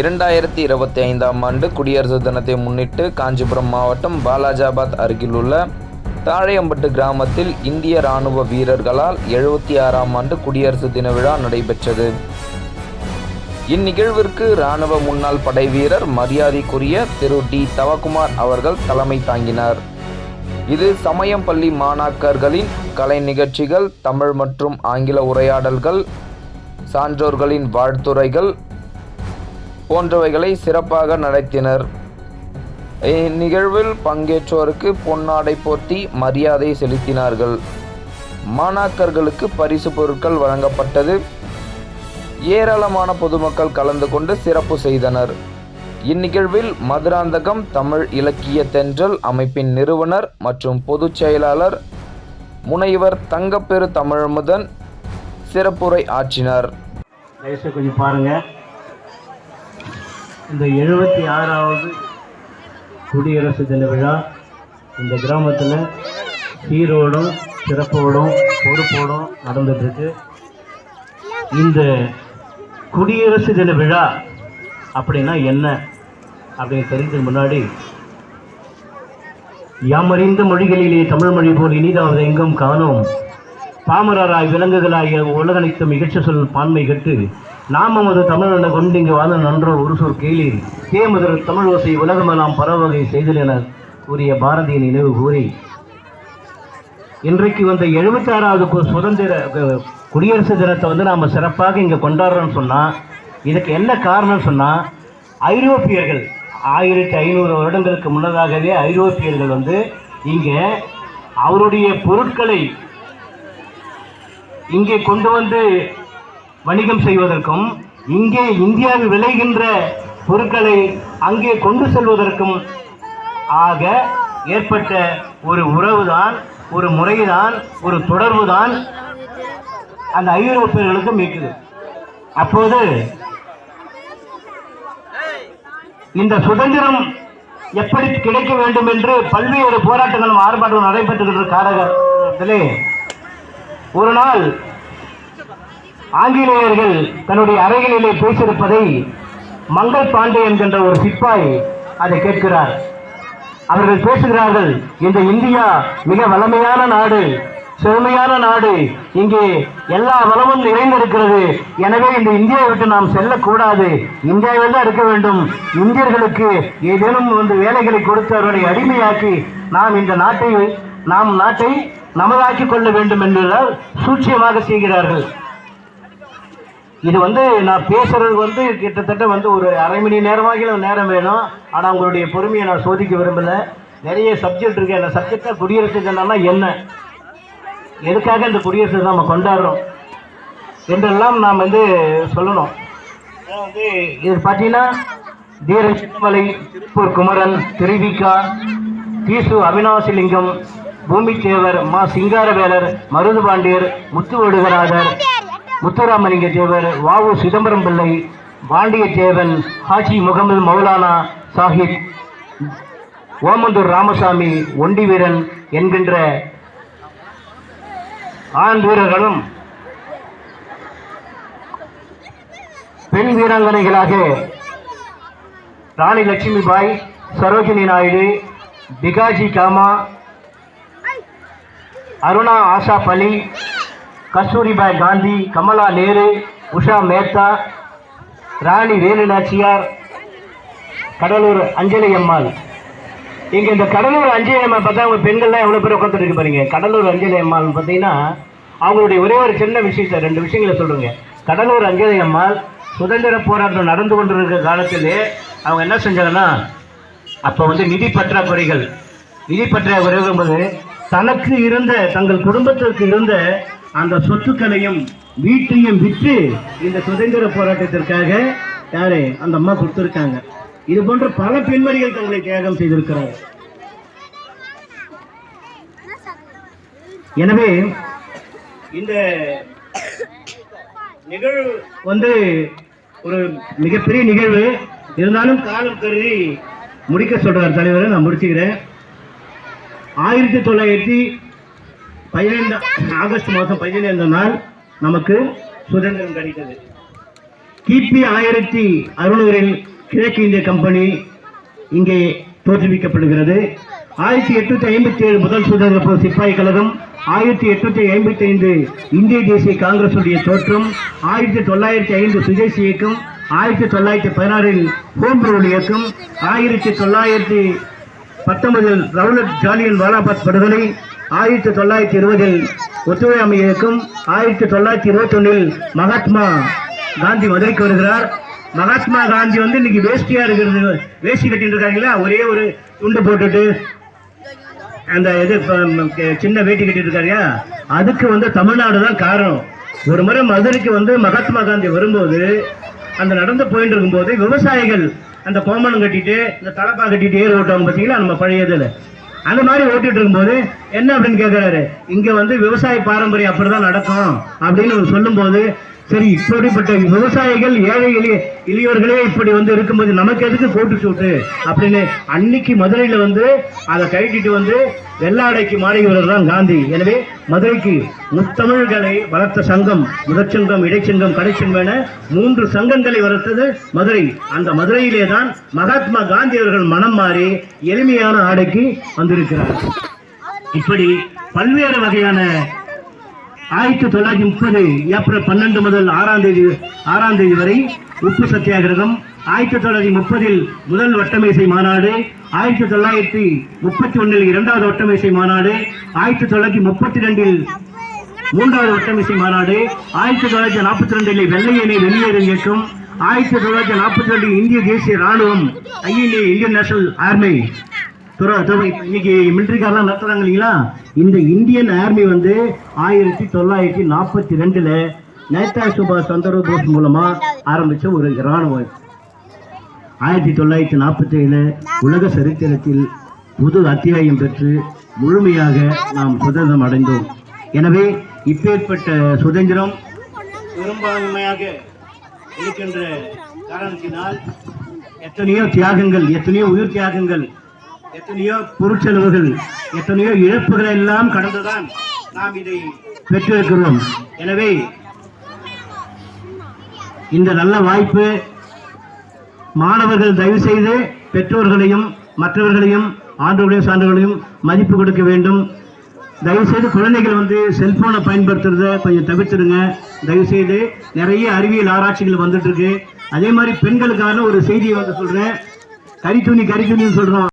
இரண்டாயிரத்தி இருபத்தி ஐந்தாம் ஆண்டு குடியரசு தினத்தை முன்னிட்டு காஞ்சிபுரம் மாவட்டம் பாலாஜாபாத் அருகிலுள்ள தாழையம்பட்டு கிராமத்தில் இந்திய ராணுவ வீரர்களால் எழுபத்தி ஆறாம் ஆண்டு குடியரசு தின விழா நடைபெற்றது. இந்நிகழ்விற்கு ராணுவ முன்னாள் படை வீரர் மரியாதைக்குரிய திரு டி. தவகுமார் அவர்கள் தலைமை தாங்கினார். இது சமயம் பள்ளி மாணாக்கர்களின் கலை நிகழ்ச்சிகள் தமிழ் மற்றும் ஆங்கில உரையாடல்கள் சான்றோர்களின் வாழ்த்துரைகள் போன்றவைகளை சிறப்பாக நடத்தினர். இந்நிகழ்வில் பங்கேற்றோருக்கு பொன்னாடை போர்த்தி மரியாதை செலுத்தினார்கள். மாணாக்கர்களுக்கு பரிசு பொருட்கள் வழங்கப்பட்டது. ஏராளமான பொதுமக்கள் கலந்து கொண்டு சிறப்பு செய்தனர். இந்நிகழ்வில் மதுராந்தகம் தமிழ் இலக்கிய தென்றல் அமைப்பின் நிறுவனர் மற்றும் பொதுச் செயலாளர் முனைவர் தங்கப்பெரு தமிழ்முதன் சிறப்புரை ஆற்றினார். கொஞ்சம் பாருங்கள் இந்த எழுபத்தி ஆறாவது குடியரசு தின விழா இந்த கிராமத்தில் சீரோடும் சிறப்போடும் பொறுப்போடும் நடந்துட்டுருக்கு. இந்த குடியரசு தின விழா அப்படின்னா என்ன அப்படின்னு தெரிஞ்சதுக்கு முன்னாடி யாமறிந்த மொழிகளிலே தமிழ் மொழி போல் இனிதாவது எங்கும் காணோம். பாமரராய் விலங்குகளாகிய உலகனைத்து மிகச்ச சொல் பான்மை கட்டு நாமமது தமிழனை கொண்டு இங்கு வாழ நன்றோர் ஒரு சொல் கேளீர். தேமதர் தமிழ் ஓசை உலகமெல்லாம் பரவகை செய்தல் என கூறிய பாரதியின் நினைவு கூறி. இன்றைக்கு வந்த எழுபத்தாறாவது சுதந்திர குடியரசு தினத்தை வந்து நாம் சிறப்பாக இங்கே கொண்டாடுறோம்னு சொன்னால் இதுக்கு என்ன காரணம்னு சொன்னால் ஐரோப்பியர்கள் ஆயிரத்தி ஐநூறு வருடங்களுக்கு முன்னதாகவே ஐரோப்பியர்கள் வந்து இங்கே அவருடைய பொருட்களை இங்கே கொண்டு வந்து வணிகம் செய்வதற்கும் இங்கே இந்தியாவில் விளைகின்ற பொருட்களை அங்கே கொண்டு செல்வதற்கும் ஆக ஏற்பட்ட ஒரு உறவுதான் ஒரு முறைதான் ஒரு தொடர்புதான் அந்த ஐரோப்பியர்களுக்கு மீட்குது. அப்போது இந்த சுதந்திரம் எப்படி கிடைக்க வேண்டும் என்று பல்வேறு போராட்டங்களும் ஆர்ப்பாட்டங்களும் நடைபெற்று காலகட்டத்திலே ஒரு நாள் ஆங்கிலேயர்கள் தன்னுடைய அறைகளிலே பேசியிருப்பதை மங்கள் பாண்டே என்கின்ற ஒரு சிப்பாய் அதை கேட்கிறார். அவர்கள் பேசுகிறார்கள் இந்த இந்தியா மிக வளமையான நாடு செழுமையான நாடு இங்கே எல்லா வளமும் நிறைந்திருக்கிறது. எனவே இந்த இந்தியாவை விட்டு நாம் செல்லக்கூடாது. இந்தியாவில் தான் இருக்க வேண்டும். இந்தியர்களுக்கு ஏதேனும் வந்து வேலைகளை கொடுத்து அவர்களை அடிமையாக்கி நாம் இந்த நாட்டை நாம் நாட்டை நமதாக்கிக் கொள்ள வேண்டும் என்றால் சூட்சியமாக செய்கிறார்கள். இது வந்து நான் பேசுறது வந்து கிட்டத்தட்ட வந்து ஒரு அரை மணி நேரமாக நேரம் வேணும். ஆனால் உங்களுடைய பொறுமையை நான் சோதிக்க விரும்பலை. நிறைய சப்ஜெக்ட் இருக்கு. அந்த சப்ஜெக்டாக குடியரசு தினம்னா என்ன? எதுக்காக இந்த குடியரசு நம்ம கொண்டாடுறோம்? என்றெல்லாம் நாம் வந்து சொல்லணும். வந்து இது பார்த்தீங்கன்னா தீர சின்னமலை திருப்பூர் குமரன் திருவிக்கா தீசு அவினாசிலிங்கம் பூமித்தேவர் மா சிங்காரவேலர் மருது பாண்டியர் முத்துவடுகராஜர் முத்துராமலிங்க தேவர் வாவு சிதம்பரம் பிள்ளை பாண்டிய தேவன் ஹாஜி முகமது மௌலானா சாஹிப் ஓமந்தூர் ராமசாமி ஒண்டி வீரன் என்கின்ற ஆண் வீரர்களும் பெண் வீராங்கனைகளாக ராணி லட்சுமிபாய் சரோஜினி நாயுடு பிகாஜி காமா அருணா ஆஷா பலி கஸ்தூரிபாய் காந்தி கமலா நேரு உஷா மேத்தா ராணி வேலு நாச்சியார் கடலூர் அஞ்சலி அம்மாள். இங்கே இந்த கடலூர் அஞ்சலி அம்மா பார்த்தா அவங்க பெண்கள்லாம் எவ்வளோ பேர் உட்காந்துருக்கு பாருங்க. கடலூர் அஞ்சலி அம்மாள் பார்த்தீங்கன்னா அவங்களுடைய ஒரே ஒரு சின்ன விஷயத்தை ரெண்டு விஷயங்களை சொல்லுங்க கடலூர் அஞ்சலி அம்மாள் சுதந்திர போராட்டம் நடந்து கொண்டிருக்கிற காலத்திலே அவங்க என்ன செஞ்சாங்கன்னா அப்போ வந்து நிதி பற்றாக்குறைகள் நிதி பற்றாக்குறை என்பது தனக்கு இருந்த தங்கள் குடும்பத்திற்கு இருந்த அந்த சொத்துக்களையும் வீட்டையும் விற்று இந்த சுதந்திர போராட்டத்திற்காக யாரு அந்த அம்மா கொடுத்துருக்காங்க. இது போன்ற பல பெண்மணிகள் தங்களை தியாகம் செய்திருக்கிறார். எனவே இந்த நிகழ்வு வந்து ஒரு மிகப்பெரிய நிகழ்வு. இருந்தாலும் காலம் கருதி முடிக்க சொல்றார் தலைவர் நான் முடிச்சுக்கிறேன். ஆயிரத்தி தொள்ளாயிரத்தி பதினைந்து ஆகஸ்ட் மாதம் பதினைந்தாம் நாள் நமக்கு சுதந்திரம் கிடைத்தது. கிபி ஆயிரத்தி அறுநூறில் கிழக்கு இந்திய கம்பெனி இங்கே தோற்றுவிக்கப்படுகிறது. ஆயிரத்தி எட்நூத்தி ஐம்பத்தி ஏழு முதல் சுதந்திர போர் சிப்பாய் கழகம் ஆயிரத்தி எட்நூத்தி ஐம்பத்தி ஐந்து இந்திய தேசிய காங்கிரசுடைய தோற்றம் ஆயிரத்தி தொள்ளாயிரத்தி ஐந்து சுதேசி இயக்கம் ஆயிரத்தி தொள்ளாயிரத்தி பதினாறில் ஹோம் ரூல் இயக்கம் ஆயிரத்தி தொள்ளாயிரத்தி பத்தொன்பதில் ரவுலட் ஜாலியன் வாலாபாத் படுகொலை ஆயிரத்தி தொள்ளாயிரத்தி இருபதில் ஒத்துழையாமை அமைக்கும் ஆயிரத்தி தொள்ளாயிரத்தி இருபத்தொன்னில் மகாத்மா காந்தி மதுரைக்கு வருகிறார். மகாத்மா காந்தி வந்து இன்னைக்கு வேஷ்டியா இருக்கிறது வேஷ்டி கட்டிட்டு இருக்காங்களா ஒரே ஒரு துண்டு போட்டுட்டு அந்த இது சின்ன வேட்டி கட்டிட்டு இருக்காருயா அதுக்கு வந்து தமிழ்நாடு தான் காரணம். ஒரு முறை மதுரைக்கு வந்து மகாத்மா காந்தி வரும்போது அந்த நடந்து போயிட்டு இருக்கும்போது விவசாயிகள் அந்த கோமணம் கட்டிட்டு இந்த தலப்பா கட்டிட்டு ஏறு ஓட்டுவாங்க பார்த்தீங்களா நம்ம பழைய இதில். அந்த மாதிரி ஓட்டிட்டு இருக்கும்போது என்ன அப்படின்னு கேட்குறாரு இங்கே வந்து விவசாய பாரம்பரியம் அப்படிதான் நடக்கும் அப்படின்னு சொல்லும்போது சரி இப்படிப்பட்ட விவசாயிகள் ஏழை எளிய எளியவர்களே இப்படி வந்து இருக்கும்போது நமக்கு எதுக்கு கோட்டு சூட்டு அப்படின்னு அன்னைக்கு மதுரையில் வந்து அதை கைட்டிட்டு வந்து வெள்ளாடைக்கு மாறியவர் தான் காந்தி. எனவே மதுரைக்கு முத்தமிழ்களை வளர்த்த சங்கம் முதற்சங்கம் இடைச்சங்கம் கடைச்சங்கம் என மூன்று சங்கங்களை வளர்த்தது மதுரை. அந்த மதுரையிலே தான் மகாத்மா காந்தி அவர்கள் மனம் மாறி எளிமையான ஆடைக்கு வந்திருக்கிறார். இப்படி பல்வேறு வகையான ஆயிரத்தி தொள்ளாயிரத்தி முப்பது ஏப்ரல் பன்னெண்டு முதல் ஆறாம் தேதி ஆறாம் தேதி வரை உப்பு சத்தியாகிரகம். ஆயிரத்தி தொள்ளாயிரத்தி முப்பதில் முதல் வட்டமேசை மாநாடு. ஆயிரத்தி தொள்ளாயிரத்தி முப்பத்தி ஒன்றில் இரண்டாவது வட்டமேசை மாநாடு. ஆயிரத்தி தொள்ளாயிரத்தி முப்பத்தி ரெண்டில் மூன்றாவது வட்டமேசை மாநாடு. ஆயிரத்தி தொள்ளாயிரத்தி நாற்பத்தி ரெண்டில் வெள்ளையனை வெளியேறும் இயக்கம். ஆயிரத்தி தொள்ளாயிரத்தி நாற்பத்தி ரெண்டில் இந்திய தேசிய ராணுவம் ஐஎன்ஏ இந்தியன் நேஷனல் ஆர்மி. இன்னைக்கு மிலிட்ரிக்காரெல்லாம் நடத்துறாங்க இல்லைங்களா இந்த இந்தியன் ஆர்மி வந்து ஆயிரத்தி தொள்ளாயிரத்தி நாற்பத்தி ரெண்டுல நேதா சுபாஷ் சந்திர போஸ் மூலமா ஆரம்பிச்ச ஒரு இராணுவம். ஆயிரத்தி தொள்ளாயிரத்தி நாற்பத்தி ஏழு உலக சரித்திரத்தில் புது அத்தியாயம் பெற்று முழுமையாக நாம் சுதந்திரம் அடைந்தோம். எனவே இப்பேற்பட்ட சுதந்திரம் பெரும்பான்மையாக இருக்கின்ற காரணத்தினால் எத்தனையோ தியாகங்கள் எத்தனையோ உயிர் தியாகங்கள் எத்தனையோ பொருட்செலவுகள் எத்தனையோ இழப்புகள் எல்லாம் கடந்துதான் நாம் இதை பெற்றிருக்கிறோம். எனவே இந்த நல்ல வாய்ப்பு மாணவர்கள் தயவு செய்து பெற்றோர்களையும் மற்றவர்களையும் ஆண்டோடைய சான்றுகளையும் மதிப்பு கொடுக்க வேண்டும். தயவு செய்து குழந்தைகள் வந்து செல்போனை பயன்படுத்துறத கொஞ்சம் தவிர்த்துடுங்க. தயவு செய்து நிறைய அறிவியல் ஆராய்ச்சிகள் வந்துட்டு இருக்கு. அதே மாதிரி பெண்களுக்கான ஒரு செய்தியை வந்து சொல்றேன். கரித்துணி கரித்துணின்னு சொல்றோம்.